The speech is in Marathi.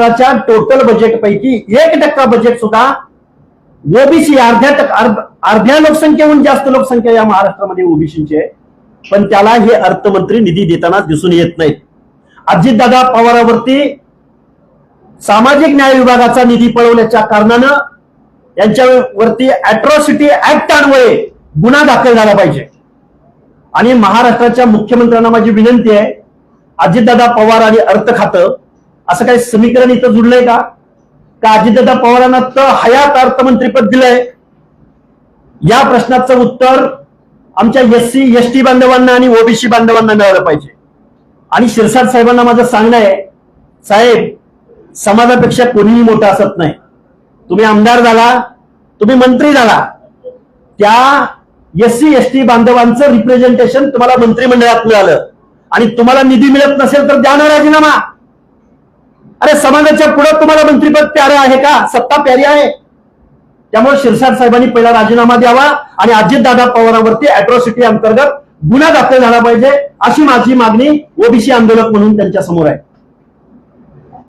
महाराष्ट्राच्या टोटल बजेट पैकी एक टक्का बजेट सुद्धा ओबीसी अर्ध्या अर्ध्या लोकसंख्येहून जास्त लोकसंख्या या महाराष्ट्रामध्ये ओबीसीची आहे. पण त्याला हे अर्थमंत्री निधी देताना दिसून येत नाहीत. अजितदादा पवारावरती सामाजिक न्याय विभागाचा निधी पळवल्याच्या कारणानं यांच्यावरती अॅट्रॉसिटी ऍक्ट अन्वये गुन्हा दाखल झाला पाहिजे. आणि महाराष्ट्राच्या मुख्यमंत्र्यांना माझी विनंती आहे अजितदादा पवार आणि अर्थ खातं असं काही समीकरण इथं जुडलंय का? का अजितदादा पवारांना तर हयात अर्थमंत्रीपद दिलंय? या प्रश्नाचं उत्तर आमच्या एस सी एस टी बांधवांना आणि ओबीसी बांधवांना मिळालं पाहिजे. आणि शिरसाट साहेबांना माझं सांगणं आहे साहेब समाजापेक्षा कोणीही मोठं असत नाही. तुम्ही आमदार झाला तुम्ही मंत्री झाला त्या एस सी एस टी बांधवांचं रिप्रेझेंटेशन तुम्हाला मंत्रिमंडळात मिळालं. आणि तुम्हाला निधी मिळत नसेल तर द्या ना राजीनामा. अरे समाजाच्या पुढे तुम्हाला मंत्रीपद प्यारे आहे का? सत्ता प्यारी आहे. त्यामुळे शिरसाट साहेबांनी पहिला राजीनामा द्यावा आणि अजितदादा पवारांवरती अॅट्रॉसिटी अंतर्गत गुन्हा दाखल झाला पाहिजे अशी माझी मागणी ओबीसी आंदोलक म्हणून त्यांच्यासमोर आहे.